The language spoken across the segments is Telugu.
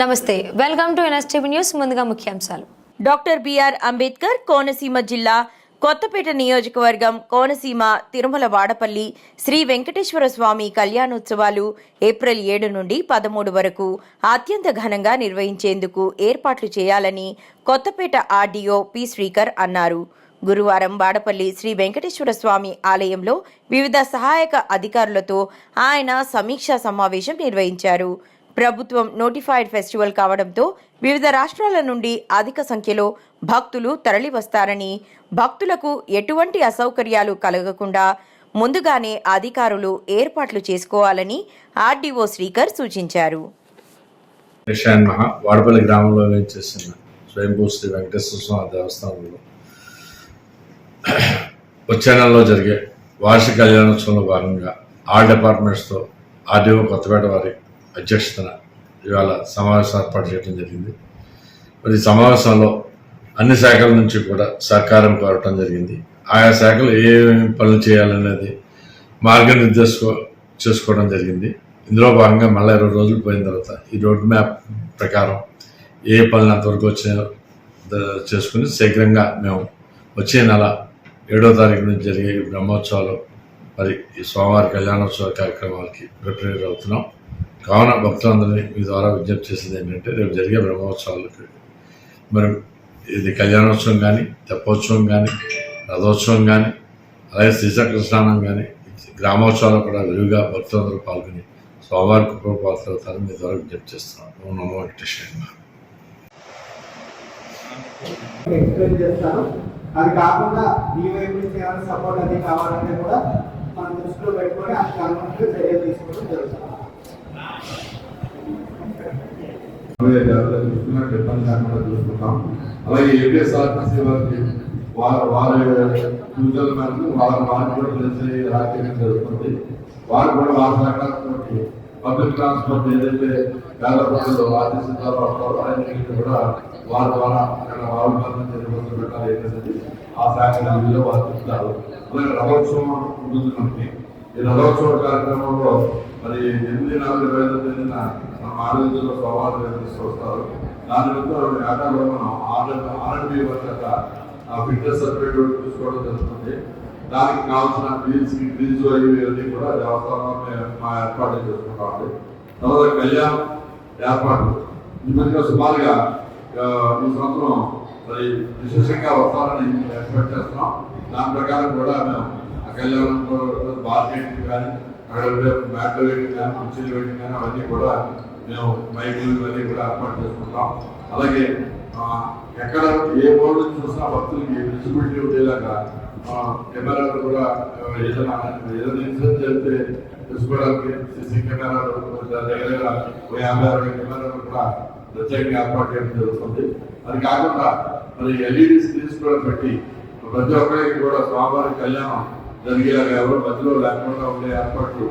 నమస్తే వెల్కమ్ టు ఎన్ఎస్టీవీ న్యూస్ ముందుగా ముఖ్యాంశాలు. డాక్టర్ బిఆర్ అంబేద్కర్ కోనసీమ జిల్లా కొత్తపేట నియోజకవర్గం కోనసీమ తిరుమల వాడపల్లి శ్రీ వెంకటేశ్వర స్వామి కళ్యాణోత్సవాలు ఏప్రిల్ ఏడు నుండి పదమూడు వరకు అత్యంత ఘనంగా నిర్వహించేందుకు ఏర్పాట్లు చేయాలని కొత్తపేట ఆర్డీఓ పి. శ్రీకర్ అన్నారు. గురువారం వాడపల్లి శ్రీ వెంకటేశ్వర స్వామి ఆలయంలో వివిధ సహాయక అధికారులతో ఆయన సమీక్షా సమావేశం నిర్వహించారు. ప్రభుత్వం నోటిఫైడ్ ఫెస్టివల్ కావడంతో వివిధ రాష్ట్రాల నుండి అధిక సంఖ్యలో భక్తులు తరలివస్తారని భక్తులకు ఎటువంటి అసౌకర్యాలు కలగకుండా ముందుగానే అధికారులు ఏర్పాట్లు చేసుకోవాలని ఆర్డీఓ శ్రీకర్ సూచించారు. వాడపల్లి గ్రామంలో చేసిన స్వయంభూ శ్రీ వెంకటేశ్వర స్వామి దేవస్థానంలో వచ్చే నెలలో జరిగే వార్షిక కళ్యాణోత్సవంలో భాగంగా ఆల్ డిపార్ట్మెంట్స్తో ఆర్డీఓ కొత్తపేట వారి అధ్యక్షతన ఇవాళ సమావేశం ఏర్పాటు చేయడం జరిగింది. మరి సమావేశంలో అన్ని శాఖల నుంచి కూడా సహకారం కోరటం జరిగింది. ఆయా శాఖలు ఏ ఏమేమి పనులు చేయాలనేది మార్గనిర్దేశం చేసుకోవడం జరిగింది. ఇందులో భాగంగా మళ్ళీ ఇరవై రోజులు పోయిన తర్వాత ఈ రోడ్ మ్యాప్ ప్రకారం ఏ పనులు అంతవరకు వచ్చినాయో చేసుకుని శీఘ్రంగా మేము వచ్చే నెల ఏడో తారీఖు నుంచి జరిగే ఈ బ్రహ్మోత్సవాలు మరి ఈ స్వామివారి కళ్యాణోత్సవ కార్యక్రమాలకి ప్రిపేర్ అవుతున్నాం. కావున భక్తులందరినీ మీ ద్వారా విజ్ఞప్తి చేసేది ఏంటంటే రేపు జరిగే బ్రహ్మోత్సవాలకు మరి ఇది కళ్యాణోత్సవం కానీ తెప్పోత్సవం కానీ రథోత్సవం కానీ అలాగే శ్రీచక్ర స్నానం కానీ గ్రామోత్సవాలు కూడా విరివిగా భక్తులందరూ పాల్గొని స్వామివారి కృపపాత్ర అవుతారని మీ ద్వారా విజ్ఞప్తి చేస్తున్నాం. ఓం నమో వెంకటేశ్వర ఎక్స్ప్లెయిన్ చేస్తాను. అది కాకుండా మీ వైపు నుంచి ఏమైనా సపోర్ట్ అది కావాలంటే కూడా మనం దృష్టిలో పెట్టుకొని ఆ కాన్ఫరెన్స్ చర్యలు తీసుకోవడం జరుగుతుంది. చూసుకుంటాం అలాగే ఏపీఎస్ఆర్టీసీ వారికి వారి వారి సూచనల మేరకు వాళ్ళ వారికి కూడా తెలిసి రాజకీయం జరుగుతుంది వారు కూడా వారి సహకారంతో పబ్లిక్ ట్రాన్స్పోర్ట్ ఏదైతే పేద ప్రజలు ఆర్టీసీ ద్వారా వస్తారో ఆయనకి కూడా వారి ద్వారా అక్కడ రావులను తెలియవలసి పెట్టాలి ఏంటంటే ఆ శాఖ వారు చెప్తారు. అలాగే రథోత్సవం ఉంటుంది మనకి. ఈ రథోత్సవ కార్యక్రమంలో మరి ఎనిమిది నాలుగు ఇరవై ఐదు తేదీన మన ఆరోగ్యంలో స్వభావాలు నిర్వహిస్తూ వస్తారు. దాని యొక్క ఏటాలో మనం ఆర్డర్ ఆర్ఎండ్బి వర్క్ ఫిట్నెస్ సర్టిఫికేట్ తీసుకోవడం జరుగుతుంది. దానికి కావాల్సిన వీల్స్ గ్రీజ్ అవి ఇవన్నీ కూడా దేవస్థానంలో మా ఏర్పాటు చేసుకుంటామండి తర్వాత కళ్యాణం ఏర్పాటు. ఇంతగా సుమారుగా ఈ సంవత్సరం మరి విశేషంగా వస్తారని ఎక్స్పెక్ట్ చేస్తున్నాం. దాని ప్రకారం కూడా మేము ఆ కళ్యాణంలో కానీ అక్కడ ఉండే మ్యాట్లు కానీ కుర్చీలు వేయడం కానీ అవన్నీ కూడా మేము బైకులు ఇవన్నీ కూడా ఏర్పాటు చేసుకుంటాం. అలాగే ఎక్కడ ఏ బోర్డు నుంచి చూసినా భక్తులకి విజిబిలిటీ ఉండేలాగా ఆ, కెమెరాలు కూడా ఏదైనా ఏదైనా ఇన్సిడెంట్ జరిగితే తెలుసుకోవడానికి సీసీ కెమెరాలు దగ్గర ఓ యాభై అరవై కెమెరాలు కూడా ప్రత్యేకంగా ఏర్పాటు చేయడం జరుగుతుంది. అది కాకుండా మరి ఎల్ఈడి స్క్రీన్స్ కూడా పెట్టి ప్రతి ఒక్కరికి కూడా స్వామివారి కళ్యాణం జరిగేలాగా ఎవరు మధ్యలో లేకుండా ఉండే ఏర్పాట్లు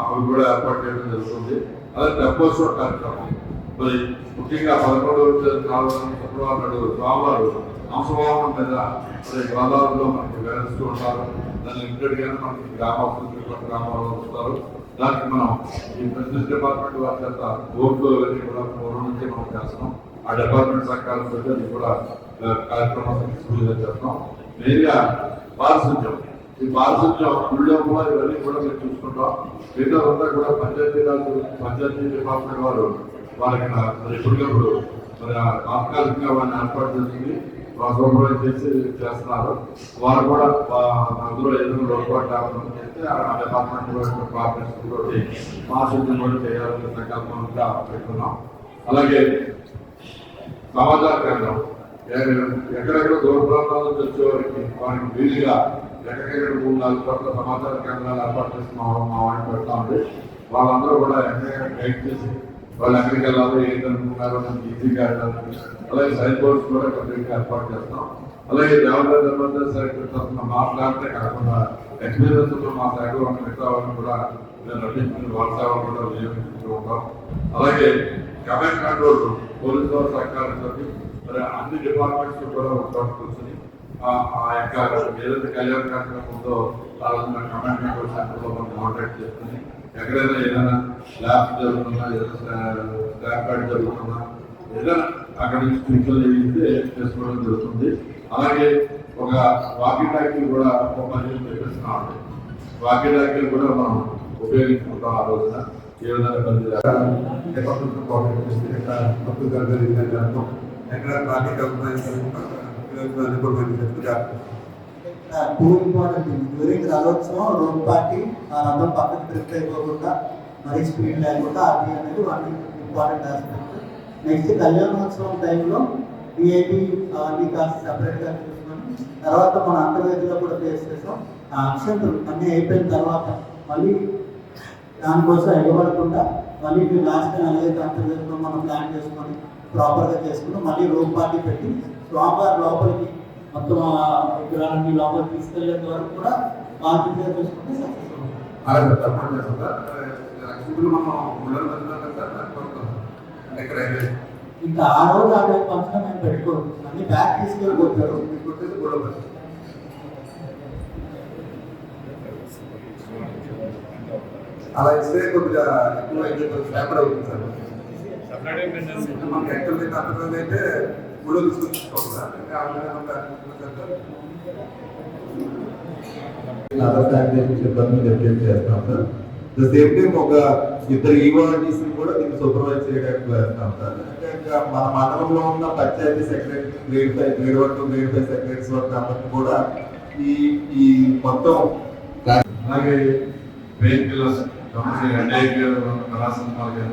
అవి కూడా ఏర్పాటు చేయడం జరుగుతుంది. అలాగే తెప్పోత్సవ కార్యక్రమం. మరి ముఖ్యంగా పదకొండు నాలుగు శుక్రవారం నాడు స్వామివారు అంశవాహనం మీద మరి గోదావరిలో మనకి వివరిస్తూ ఉంటారు. దాన్ని ఇంటర్గా మనకి గ్రామస్తులు గ్రామాల్లో వస్తారు దానికి మనం ఈ బిజినెస్ డిపార్ట్మెంట్ వారి చేత బోర్డులో ఇవన్నీ కూడా పూర్వం నుంచి మనం చేస్తున్నాం. ఆ డిపార్ట్మెంట్ సహకారంతో అది కూడా కార్యక్రమం చేస్తున్నాం. మెయిన్గా పారిశుద్ధ్యం ఈ పారిశుద్ధ్యం ఊళ్ళో కూడా ఇవన్నీ కూడా మేము చూసుకుంటాం. మిగతా అంతా కూడా పంచాయతీ రాజు పంచాయతీ డిపార్ట్మెంట్ వారు వాళ్ళకి మరి ఇప్పటికప్పుడు మరి తాత్కాలికంగా వారిని ఏర్పాటు చేసుకుని వాళ్ళు సూపర్వైజ్ చేసి చేస్తున్నారు. వారు కూడా అందులో ఏదైనా లోటుపాటు లేకుండా చేస్తే ఆ డిపార్ట్మెంట్ కోఆపరేషన్ తోటి పారిశుద్ధ్యం కూడా చేయాలనే సంకల్పంగా పెట్టుకున్నాం. అలాగే సమాచార కేంద్రం. ఎక్కడెక్కడ దూర ప్రాంతాల్లో నుంచి వారికి వీలుగా ఎక్కడెక్కడ మూడు నాలుగు చోట్ల సమాచార కేంద్రాలు ఏర్పాటు చేసి మా వాడిని పెడతా ఉంది వాళ్ళందరూ కూడా ఎక్కడెక్కడ గైడ్ చేసి వాళ్ళు ఎక్కడికి వెళ్ళాలో ఏంటి అనుకుంటున్నారో మనకి ఈజీగా వెళ్ళాలని అలాగే సైన్ బోర్డ్స్ కూడా కంప్లీట్గా ఏర్పాటు చేస్తాం. అలాగే దేవత ధర్మంతో తరఫున మాట్లాడితే కాకుండా ఎక్స్పీరియన్స్ మా శాఖ వాళ్ళని మిగతా వాళ్ళని కూడా నేను నటించిన వాళ్ళ సేవలు కూడా వినియోగించుకుంటూ ఉంటాం. అలాగే కమాండ్ కంట్రోల్ పోలీసు వారి సహకారంతో మరి అన్ని డిపార్ట్మెంట్స్ కూడా ఒక కూర్చొని ఆ యొక్క ఏదైతే కళ్యాణ కార్యక్రమం ఉందో ఆ రోజున మనం కాంటాక్ట్ చేసుకుని ఎక్కడైనా ఏదైనా ల్యాబ్ జరుగుతున్నా ఏదైనా స్టాంప్ ప్యాడ్ జరుగుతున్నా ఏదైనా అక్కడ నుంచి స్పీకర్లు చేసుకోవడం జరుగుతుంది. అలాగే ఒక వాకి టాకీలు కూడా ఒక పదిహేను పెట్టేస్తున్నాం వాకి టాకీలు కూడా మనం ఉపయోగించుకుంటాం ఆ రోజున. ఏ విధంగా పని department coordinator చేస్తే ఎక్కడ తప్పు జరగలేదు ఎక్కడ traffic too important thing during రథోత్సవం రోడ్ పార్టీ ఆ రథం పక్కన ట్రిప్ అయిపోకుండా మరీ స్పీడ్ లేకుండా అది అనేది వన్ ఇంపార్టెంట్ ఆస్పెక్ట్ నెక్స్ట్ కళ్యాణోత్సవం టైంలో విఐపి అన్ని కాస్త సపరేట్గా చూసుకొని తర్వాత మన అంతర్వేదిలో కూడా ఫేస్ చేసాం. ఆ అక్షంతలు అన్నీ అయిపోయిన తర్వాత మళ్ళీ దానికోసం ఎగబడకుండా మళ్ళీ మీరు లాస్ట్ టైం ఎలాగైతే అంతర్వేదిలో మనం ప్లాన్ చేసుకొని ప్రాపర్గా చేసుకుని మళ్ళీ రోడ్ పార్టీ పెట్టి స్వామివారి లోపలికి మొత్తం ఆ విగ్రహాన్ని లోపలికి తీసుకెళ్ళేంత వరకు కూడా మార్కెట్ చూసుకుంటే సక్సెస్ అవుతుంది. అలాగే సార్ మనం వెళ్తున్నాం సార్ ఇక్కడ ఇంకా ఆ రోజు ఆ టైం ఫంక్షన్ మేము పెట్టుకోరు అన్ని బ్యాక్ తీసుకెళ్ళిపోతారు గుళ్ళో వెళ్తాం అలా ఇస్తే కొద్దిగా ఎక్కువ అయితే అవుతుంది సార్. మనకి యాక్చువల్గా అయితే ఇంకా అలాగే అదర్ శానిటైజేషన్ సిబ్బందిని డెప్యూట్ చేస్తాం సార్. ద సేమ్ టైం ఒక ఇద్దరు ఈవార్డీస్ కూడా దీన్ని సూపర్వైజ్ చేయడానికి వేస్తాం సార్. ఇంకా మన మండలంలో ఉన్న panchayat secretary grade five grade one to grade five secretaries వరకు అందరినీ కూడా ఈ ఈ మొత్తం అలాగే పెయిన్ కిల్లర్స్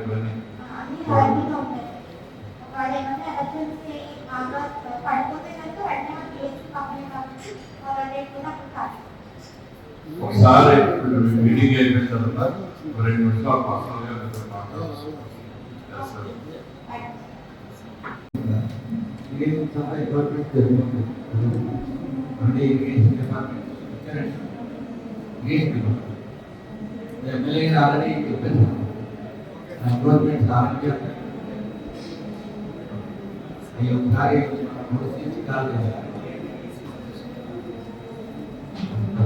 కానీ ఒకసారి మీటింగ్ అయిపోయిన తర్వాత ఒక రెండు నిమిషాలు పర్సనల్ గా మీతో మాట్లాడవచ్చు చేస్తారు. అంటే irrigation department irrigation department MLA గారు ఆల్రెడీ చెప్పారు గవర్నమెంట్ ఆరోగ్య ఈ ఒకసారి మూడు సీట్లు కాదు